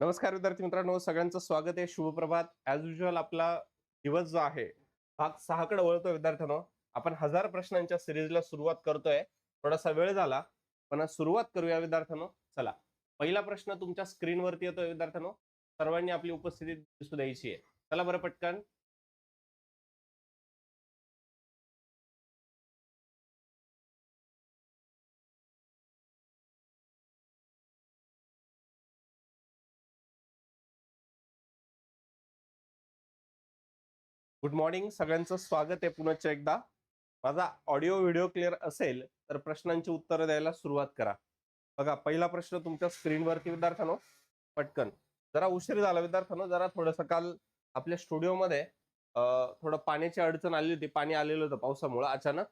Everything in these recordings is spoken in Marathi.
नमस्कार विद्यार्थी मित्रांनो सगळ्यांचं स्वागत आहे. शुभप्रभात ऍज युजल आपला दिवस जो आहे भाग सहाकडे वळतोय विद्यार्थ्यांनो. आपण हजार प्रश्नांच्या सिरीजला सुरुवात करतोय. थोडासा वेळ झाला पण सुरुवात करूया विद्यार्थ्यांनो. चला पहिला प्रश्न तुमच्या स्क्रीनवरती येतोय विद्यार्थ्यांनो. सर्वांनी आपली उपस्थिती दिसू द्यायची आहे. चला बरं पटकन. गुड मॉर्निंग सगळ्यांचं स्वागत आहे पुन्हा एकदा. माझा ऑडिओ व्हिडिओ क्लिअर असेल तर प्रश्नांची उत्तरं द्यायला सुरुवात करा. बघा पहिला प्रश्न तुमच्या स्क्रीनवरती विद्यार्थ्यानो पटकन. जरा उशीर झाला विद्यार्थ्यानो जरा थोडंसं काल आपल्या स्टुडिओमध्ये थोडं पाण्याची अडचण आली होती. पाणी आलेलं होतं पावसामुळं अचानक.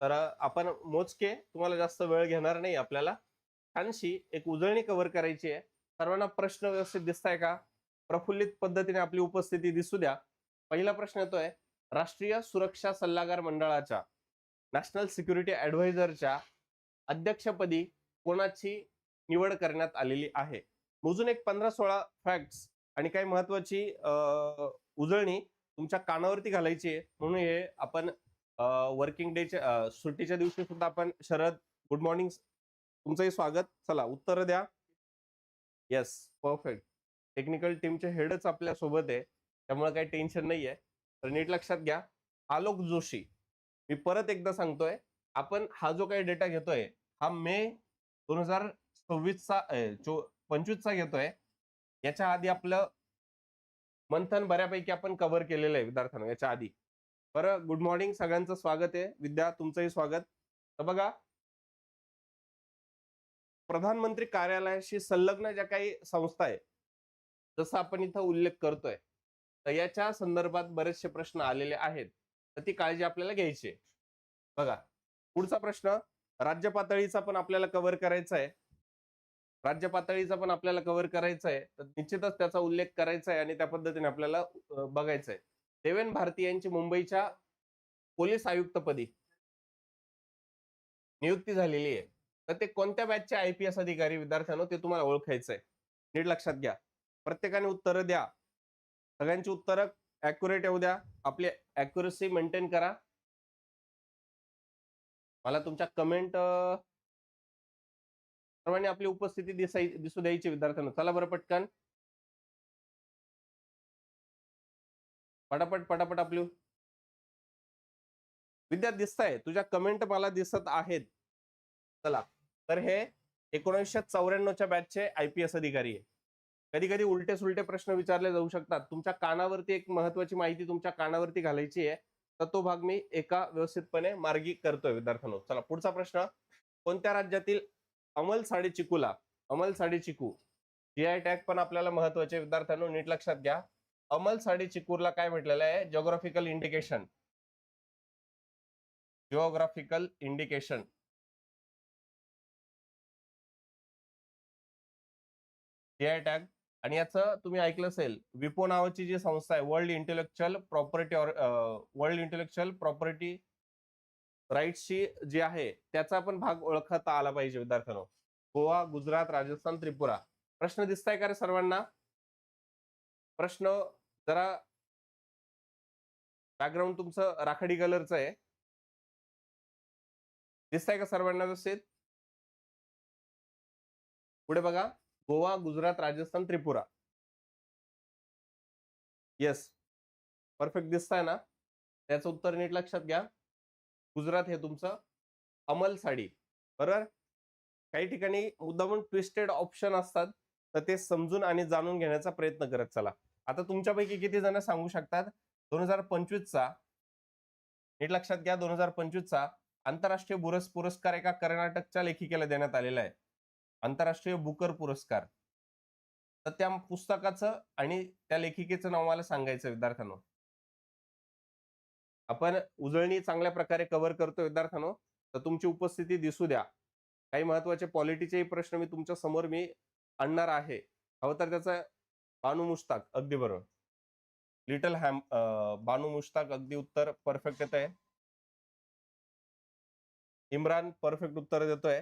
तर आपण मोजके तुम्हाला जास्त वेळ घेणार नाही आपल्याला. छानशी एक उजळणी कव्हर करायची आहे. सर्वांना प्रश्न व्यवस्थित दिसताय का? प्रफुल्लित पद्धतीने आपली उपस्थिती दिसू द्या. पहिला प्रश्न येतोय. राष्ट्रीय सुरक्षा सल्लागार मंडळाच्या नॅशनल सिक्युरिटी ऍडव्हायझरच्या अध्यक्षपदी कोणाची निवड करण्यात आलेली आहे? मोजून एक पंधरा सोळा फॅक्ट्स आणि काही महत्वाची उजळणी तुमच्या कानावरती घालायची आहे. म्हणून हे आपण वर्किंग डेच्या सुट्टीच्या दिवशी सुद्धा आपण शरद गुड मॉर्निंग तुमचंही स्वागत. चला उत्तर द्या. येस परफेक्ट टेक्निकल टीमचे हेडच आपल्यासोबत आहे. त्यामुळे काही टेन्शन नाहीये. तर नीट लक्षात घ्या. आलोक जोशी. मी परत एकदा सांगतोय आपण हा जो काही डेटा घेतोय हा मे दोन हजार सव्वीसचा पंचवीसचा घेतोय. याच्या आधी आपलं मंथन बऱ्यापैकी आपण कव्हर केलेलं आहे विद्यार्थ्यांना याच्या आधी. बरं गुड मॉर्निंग सगळ्यांचं स्वागत आहे. विद्या तुमचंही स्वागत. तर बघा प्रधानमंत्री कार्यालयाशी संलग्न ज्या काही संस्था आहे जसं आपण इथं उल्लेख करतोय तर याच्या संदर्भात बरेचसे प्रश्न आलेले आहेत. तर ती काळजी आपल्याला घ्यायची आहे. बघा पुढचा प्रश्न राज्य पातळीचा पण आपल्याला कव्हर करायचा आहे. राज्य पातळीचा पण आपल्याला कव्हर करायचा आहे. तर निश्चितच त्याचा उल्लेख करायचा आहे आणि त्या पद्धतीने आपल्याला बघायचंय बघायचं आहे. देवेन भारती यांची मुंबईच्या पोलीस आयुक्तपदी नियुक्ती झालेली आहे. तर ते कोणत्या बॅचचे आय पी एस अधिकारी विद्यार्थ्यांनो ते तुम्हाला ओळखायचं आहे. नीट लक्षात घ्या. प्रत्येकाने उत्तरं द्या. सगळ्यांची उत्तरं ऍक्युरेट येऊ द्या. आपली ऍक्युरेसी मेंटेन करा. मला तुमच्या कमेंट सर्वांनी आपली उपस्थिती दिसाय दिसू द्यायची विद्यार्थ्यांना. चला बरं पटकन. पटापट पटापट आपली विद्या दिसताय. तुझ्या कमेंट मला दिसत आहेत. चला. तर हे एकोणीसशे चौऱ्याण्णवच्या बॅचचे आय पी एस अधिकारी आहे. कधी कधी उलटे सुलटे प्रश्न विचारले जाऊ शकतात. तुमच्या कानावरती एक महत्वाची माहिती तुमच्या कानावरती घालायची आहे तर तो भाग मी एका व्यवस्थितपणे मार्गी करतोय विद्यार्थ्यांनो. चला पुढचा प्रश्न. कोणत्या राज्यातील अमल साडे चिकूला अमल साडे चिकू जी आय टॅग पण आपल्याला महत्त्वाचे विद्यार्थ्यांनो नीट लक्षात घ्या. अमल साडे चिकूरला काय म्हटलेलं आहे? Geographical indication geographical indication G I tag आणि याचं तुम्ही ऐकलं असेल विपो नावाची जी संस्था आहे world intellectual property world intellectual property राईट्सची जी आहे त्याचा पण भाग ओळखता आला पाहिजे विद्यार्थ्यांनो. गोवा गुजरात राजस्थान त्रिपुरा. प्रश्न दिसताय का रे सर्वांना? प्रश्न जरा बॅकग्राऊंड तुमचं राखाडी कलरचं आहे. दिसताय का सर्वांना व्यवस्थित? पुढे बघा. गोवा गुजरात राजस्थान त्रिपुरा. येस परफेक्ट दिसताय ना? त्याचं उत्तर नीट लक्षात घ्या. गुजरात हे तुमचं अमल साडी. बरोबर? काही ठिकाणी मुद्दामून ट्विस्टेड ऑप्शन असतात तर ते समजून आणि जाणून घेण्याचा प्रयत्न करत चला. आता तुमच्यापैकी किती जण सांगू शकतात? दोन हजार पंचवीसचा. नीट लक्षात घ्या दोन हजार पंचवीसचा आंतरराष्ट्रीय बुरस पुरस्कार एका कर्नाटकच्या लेखिकेला देण्यात आलेला आहे. आंतरराष्ट्रीय बुकर पुरस्कार. तर त्या पुस्तकाचं आणि त्या लेखिकेचं नाव मला सांगायचं विद्यार्थ्यांनो. आपण उजळणी चांगल्या प्रकारे कव्हर करतो विद्यार्थ्यांनो. तर तुमची उपस्थिती दिसू द्या. काही महत्त्वाचे पॉलिटीचेही प्रश्न मी तुमच्यासमोर मी आणणार आहे. हवं तर त्याचा बानू मुश्ताक अगदी बरोबर. लिटल हॅम बानू मुश्ताक अगदी उत्तर परफेक्ट येत आहे इम्रान परफेक्ट उत्तर देतोय.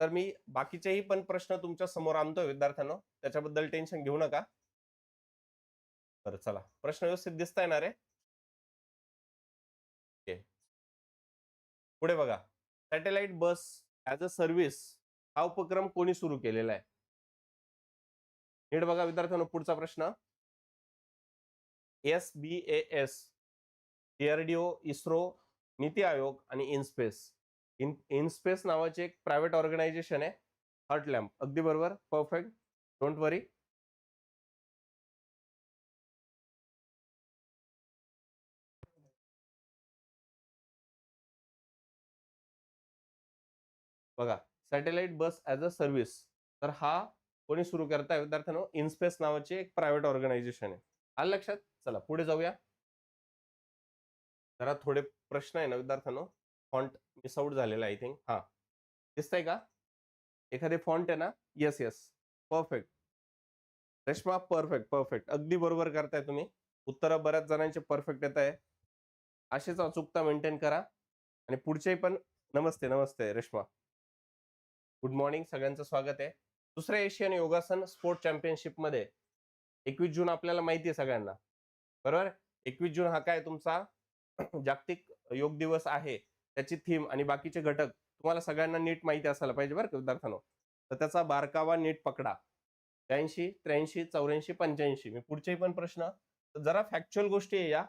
तर मी बाकीचेही पण प्रश्न तुमच्यासमोर आणतोय विद्यार्थ्यांना. त्याच्याबद्दल टेन्शन घेऊ नका. तर चला. प्रश्न व्यवस्थित दिसताय ना रे पुढे बघा. Satellite bus as a service हा उपक्रम कोणी सुरू केलेला आहे? नीट बघा विद्यार्थ्यांनो पुढचा प्रश्न. S B S DRDO ISRO NITI Aayog आणि इनस्पेस इन इनस्पेस नावाचे एक प्रायव्हेट ऑर्गनायझेशन आहे. हर्ट लॅम्प अगदी बरोबर. परफेक्ट डोंट वरी बघा satellite bus as a service तर हा कोणी सुरू करताय? विद्यार्थ्यांनो इनस्पेस नावाचे एक प्रायव्हेट ऑर्गनायझेशन आहे. आलं लक्षात? चला पुढे जाऊया. जरा थोडे प्रश्न आहे ना विद्यार्थ्यांनो? फॉन्ट मिस आउट झालेला आय थिंक. हा. दिसतंय का? एखादे फॉन्ट आहे ना? Yes yes. Perfect. Reshma perfect perfect. अगदी बरोबर करताय तुम्ही. उत्तरं बऱ्याच जणांचे परफेक्ट येत आहे. असेच अचूकता मेंटेन करा. आणि पुढचे पण नमस्ते नमस्ते रेश्मा. Good morning. सगळ्यांचं स्वागत आहे. दुसऱ्या एशियन योगासन स्पोर्ट चॅम्पियनशिपमध्ये एकवीस जून आपल्याला माहिती आहे सगळ्यांना. बरोबर? एकवीस जून हा काय तुमचा जागतिक योग दिवस आहे. त्याची थीम आणि बाकीचे घटक तुम्हाला सगळ्यांना नीट माहिती असायला पाहिजे बरं का विद्यार्थ्यांनो. तर त्याचा बारकावा नीट पकडा. त्र्याऐंशी त्र्याऐंशी चौऱ्याऐंशी पंच्याऐंशी. मी पुढचेही पण प्रश्न. जरा फॅक्च्युअल गोष्टी आहे या.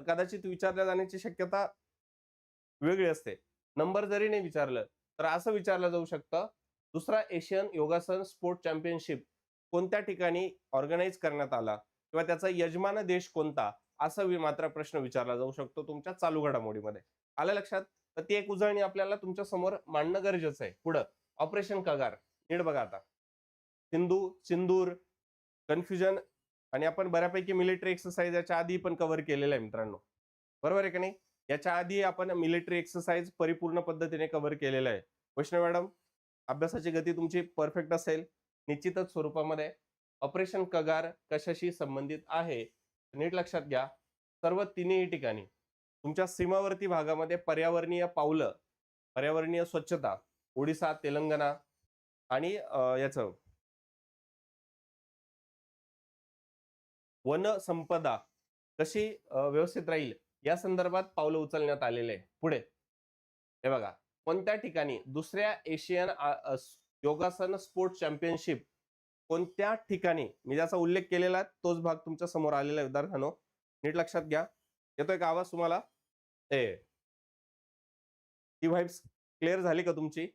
तर कदाचित विचारल्या जाण्याची शक्यता वेगळी असते. नंबर जरी नाही विचारलं तर असं विचारलं जाऊ शकतं. दुसरा एशियन योगासन स्पोर्ट चॅम्पियनशिप कोणत्या ठिकाणी ऑर्गनाईज करण्यात आला? किंवा त्याचा यजमान देश कोणता? असा वि- मात्र प्रश्न विचारला जाऊ शकतो तुमच्या चालू घडामोडीमध्ये. आलं लक्षात? तर ती एक उजळणी आपल्याला तुमच्यासमोर मांडणं गरजेचं आहे. पुढं ऑपरेशन कगार. नीट बघा आता. सिंधू सिंदूर कन्फ्युजन आणि आपण बऱ्यापैकी मिलिटरी एक्सरसाइज याच्या आधी पण कव्हर केलेलं आहे मित्रांनो. बरोबर आहे का नाही? याच्या आधी आपण मिलिटरी एक्सरसाइज परिपूर्ण पद्धतीने कव्हर केलेलं आहे. वैष्णव मॅडम अभ्यासाची गती तुमची परफेक्ट असेल. निश्चितच स्वरूपामध्ये ऑपरेशन कगार कशाशी संबंधित आहे? नीट लक्षात घ्या. सर्व तिन्ही ठिकाणी. तुमच्या सीमावर्ती भागामध्ये पर्यावरणीय पावलं पर्यावरणीय स्वच्छता ओडिसा तेलंगणा आणि याचं वन संपदा कशी व्यवस्थित राहील या संदर्भात पावलं उचलण्यात आलेले आहे पुढे. हे बघा. कोणत्या ठिकाणी दुसऱ्या एशियन योगासन स्पोर्ट्स चॅम्पियनशिप कोणत्या ठिकाणी मी ज्याचा उल्लेख केलेला आहे तोच भाग तुमच्यासमोर आलेला आहे विद्यार्थ्यानो. नीट लक्षात घ्या. येतोय का आवाज तुम्हाला? ए ती व्हाईब्स क्लिअर झाली का तुमची?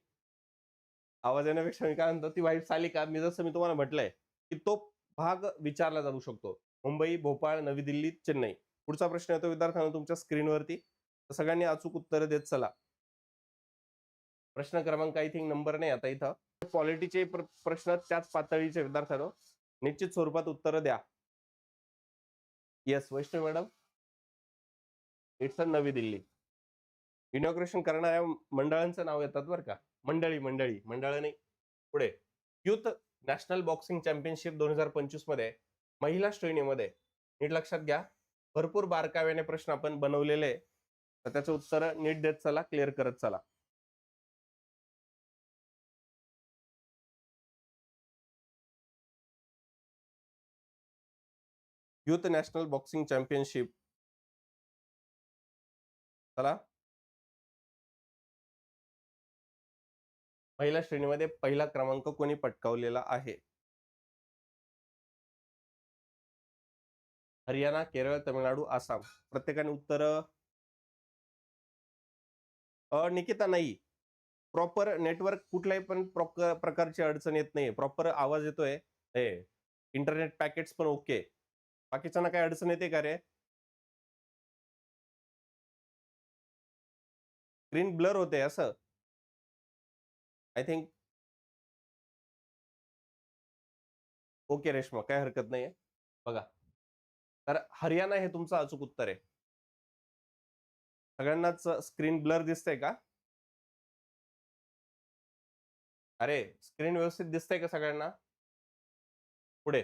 आवाज येण्यापेक्षा मी काय म्हणतो ती व्हाईब्स आली का? मी जसं मी तुम्हाला म्हटलंय की तो भाग विचारला जाऊ शकतो. मुंबई भोपाळ नवी दिल्ली चेन्नई. पुढचा प्रश्न येतो विद्यार्थ्यांना तुमच्या स्क्रीनवरती सगळ्यांनी अचूक उत्तर देत चला. प्रश्न क्रमांक आय थिंक नंबर नाही आता इथं. क्वालिटीचे प्रश्न त्याच पातळीचे विद्यार्थ्यांनो. निश्चित स्वरूपात उत्तर द्या. Yes Vaishnav madam it's a Navi Delhi. Inauguration करणाऱ्या मंडळांचं नाव येतात बरं का. मंडळी मंडळी मंडळ नाही पुढे. युथ नॅशनल बॉक्सिंग चॅम्पियनशिप दोन हजार पंचवीसमध्ये महिला श्रेणीमध्ये. नीट लक्षात घ्या. भरपूर बारकाव्याने प्रश्न आपण बनवलेले तर त्याचं उत्तर नीट देत चला क्लिअर करत चला. युथ नॅशनल बॉक्सिंग चॅम्पियनशिप चला. पहिल्या श्रेणीमध्ये पहिला क्रमांक कोणी पटकावलेला आहे? हरियाणा केरळ तमिळनाडू आसाम. प्रत्येकाने उत्तर. निकिता नाही. प्रॉपर नेटवर्क कुठल्याही पण प्रकारची अडचण येत नाही प्रॉपर आवाज येतोय. हे इंटरनेट पॅकेट्स पण ओके. बाकीच्यांना काय अडचण येते का रे? स्क्रीन ब्लर होते असं. आय थिंक ओके रेश्मा काय हरकत नाहीये. बघा. तर हरियाणा हे तुमचं अचूक उत्तर आहे. सगळ्यांनाच स्क्रीन ब्लर दिसतंय का? अरे स्क्रीन व्यवस्थित दिसतंय का सगळ्यांना? पुढे.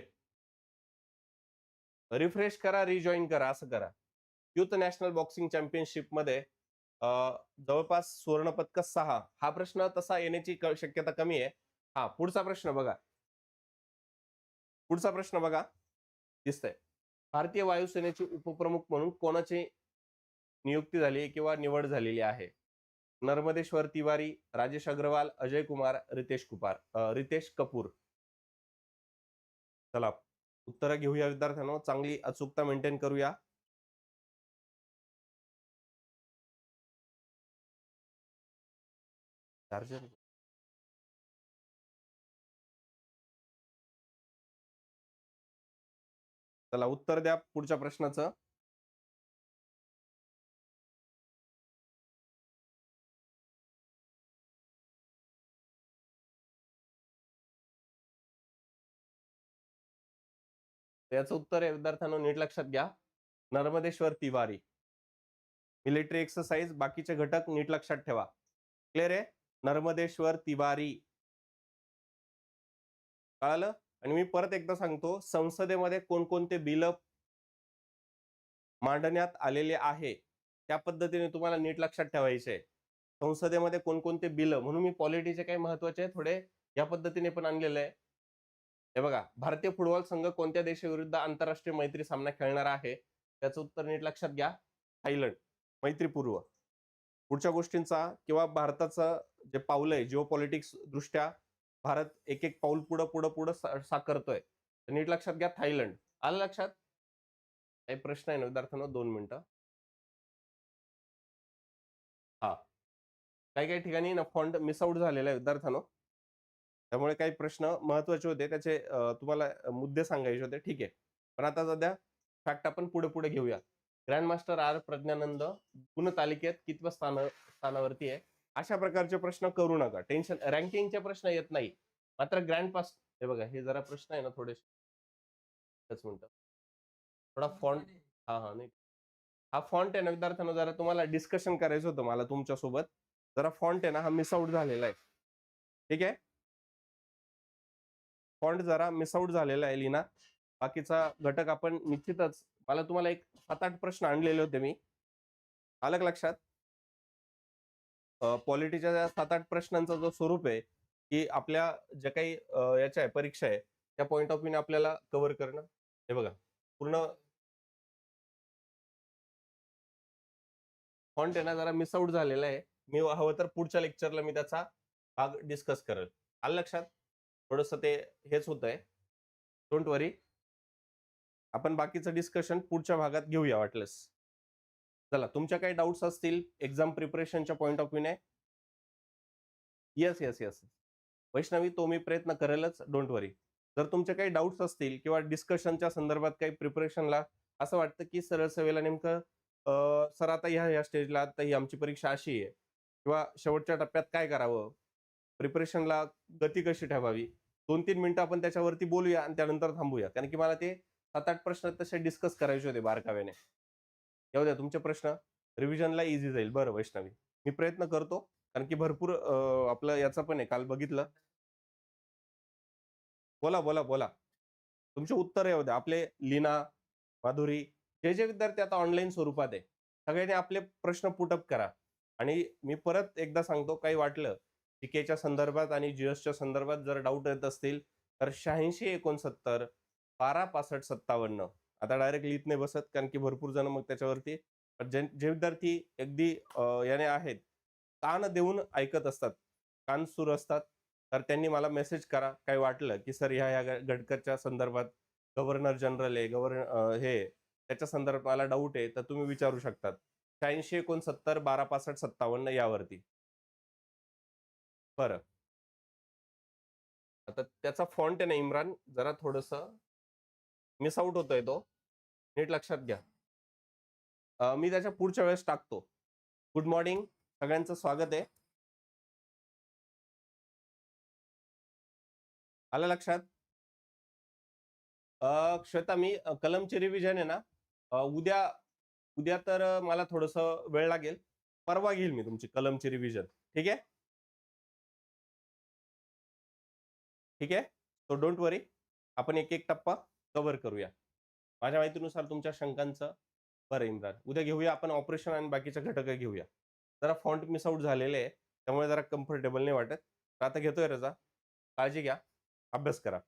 रिफ्रेश करा रिजॉईन करा असं करा. युथ नॅशनल बॉक्सिंग चॅम्पियनशिपमध्ये जवळपास सुवर्णपदक सहा. हा प्रश्न तसा येण्याची शक्यता कमी आहे. हा पुढचा प्रश्न बघा. पुढचा प्रश्न बघा. दिसतंय. भारतीय वायुसेनेचे उपप्रमुख म्हणून कोणाची नियुक्ती झाली किंवा निवड झालेली आहे? नर्मदेश्वर तिवारी राजेश अग्रवाल अजय कुमार रितेश कुमार रितेश कपूर. चला उत्तरं घेऊया विद्यार्थ्यांनो. चांगली अचूकता मेंटेन करूया. चार्जर चला उत्तर द्या पुढच्या प्रश्नाचं. याचं उत्तर आहे विद्यार्थ्यांना नीट लक्षात घ्या. नर्मदेश्वर तिवारी. मिलिटरी एक्सरसाइज बाकीचे घटक नीट लक्षात ठेवा. क्लिअर आहे? नर्मदेश्वर तिवारी. कळालं? आणि मी परत एकदा सांगतो संसदेमध्ये कोणकोणते बिल मांडण्यात आलेले आहे त्या पद्धतीने तुम्हाला नीट लक्षात ठेवायचे संसदेमध्ये कोणकोणते बिल म्हणून मी पॉलिटीचे काही महत्त्वाचे थोडे या पद्धतीने पण आणलेले आहे. हे बघा भारतीय फुटबॉल संघ कोणत्या देशाविरुद्ध आंतरराष्ट्रीय मैत्री सामना खेळणार आहे? त्याचं उत्तर नीट लक्षात घ्या. थायलंड मैत्रीपूर्व. पुढच्या गोष्टींचा किंवा भारताचं जे पाऊल आहे जिओ पॉलिटिक्स दृष्ट्या भारत एक एक पाऊल पुढं पुढं पुढं सा- साकारतोय. नीट लक्षात घ्या थायलंड. आलं लक्षात? काही प्रश्न आहे ना विद्यार्थ्यांना? दोन मिनिटं. हा. काही काही ठिकाणी ना फॉन्ट मिस आउट झालेला आहे विद्यार्थ्यांनो. त्यामुळे काही प्रश्न महत्त्वाचे होते. त्याचे तुम्हाला मुद्दे सांगायचे होते. ठीक आहे. पण आता सध्या फॅक्ट आपण पुढे पुढे घेऊया ग्रँड मास्टर आर प्रज्ञानंद गुण तालिकेत कितव्या स्थान स्थानावरती आहे? अशा प्रकारचे प्रश्न करू नका. टेन्शन रँकिंगचे प्रश्न येत नाही. मात्र ग्रँड पास हे बघा हे जरा प्रश्न आहे ना थोडेसे. मिनिट. थोडा फॉन्ट हा हा नाही. हा फॉन्ट आहे ना विद्यार्थ्यांना जरा तुम्हाला डिस्कशन करायचं होतं मला तुमच्यासोबत जरा फॉन्ट आहे ना हा मिस आउट झालेला आहे. ठीक आहे? फॉन्ट जरा मिस आउट झालेला आहे लिना. बाकीचा घटक आपण निश्चितच मला तुम्हाला एक सात आठ प्रश्न आणलेले होते मी. आलं लक्षात? पॉलिटीच्या ज्या सात आठ प्रश्नांचा जो स्वरूप आहे की आपल्या ज्या काही याच्या आहे परीक्षा आहे त्या पॉईंट ऑफ व्ह्यूने आपल्याला कव्हर करणं हे बघा पूर्ण फॉन्ट आहे ना जरा मिस आउट झालेला आहे. मी हवं तर पुढच्या लेक्चरला मी त्याचा भाग डिस्कस करेल. आलं लक्षात? थोडस ते हेच होत आहे डोंट वरी आपण बाकीचं डिस्कशन पुढच्या भागात घेऊया वाटलंस. चला तुमच्या काही डाऊट्स असतील एक्झाम प्रिपरेशनच्या पॉईंट ऑफ व्ह्यूने येस येस येस वैष्णवी तो मी प्रयत्न करेलच डोंट वरी जर तुमचे काही डाऊट्स असतील किंवा डिस्कशनच्या संदर्भात काही प्रिपरेशनला असं वाटतं की सरळ सेवेला नेमकं सर आता ह्या ह्या स्टेजला आता ही आमची परीक्षा अशी आहे. किंवा शेवटच्या टप्प्यात काय करावं? प्रिपरेशनला गती कशी ठेवावी? दोन तीन मिनटं आपण त्याच्यावरती बोलूया आणि त्यानंतर थांबूया. कारण की मला ते सात आठ प्रश्न तसे डिस्कस करायचे होते बारकाव्याने. येऊ द्या तुमचे प्रश्न रिव्हिजनला इझी जाईल. बरं वैष्णवी. मी प्रयत्न करतो कारण की भरपूर आपलं याचा पण आहे काल बघितलं. बोला बोला बोला. तुमचे उत्तर येऊ द्या. आपले लीना माधुरी जे जे विद्यार्थी आता ऑनलाईन स्वरूपात आहे सगळ्यांनी आपले प्रश्न पुटअप करा. आणि मी परत एकदा सांगतो काही वाटलं टीकेच्या संदर्भात आणि जीएसच्या संदर्भात जर डाऊट येत असतील तर शहाऐंशी एकोणसत्तर बारा पासष्ट सत्तावन्न. आता डायरेक्ट लिहित नाही बसत कारण की भरपूर जण मग त्याच्यावरती जे जे विद्यार्थी अगदी याने आहेत कान देऊन ऐकत असतात कान सुर असतात तर त्यांनी मला मेसेज करा काय वाटलं की सर ह्या ह्या गडकरच्या संदर्भात गव्हर्नर जनरल आहे गव्हर्नर हे त्याच्या संदर्भात मला डाऊट आहे तर तुम्ही विचारू शकतात. शहाऐंशी एकोणसत्तर बारा पासष्ट सत्तावन्न यावरती. बरं. आता त्याचा फॉन्ट आहे ना इम्रान जरा थोडस मिस आउट होतोय तो. नीट लक्षात घ्या. मी त्याच्या पुढच्या वेळेस टाकतो. Good morning. सगळ्यांचं स्वागत आहे. आलं लक्षात? अं, श्वेता मी कलमची रिव्हिजन आहे ना? उद्या उद्या तर मला थोडस वेळ लागेल. परवा घेईल मी तुमची कलमची रिव्हिजन ठीक आहे? ठीक आहे? सो डोंट वरी आपण एक एक टप्पा कव्हर करूया. माझ्या माहितीनुसार तुमच्या शंकांचं बरं इम्रान. उद्या घेऊया आपण ऑपरेशन आणि बाकीच्या घटक घेऊया. जरा फॉन्ट मिस आउट झालेले आहे त्यामुळे जरा कम्फर्टेबल नाही वाटत. तर आता घेतोय रजा. काळजी घ्या. अभ्यास करा.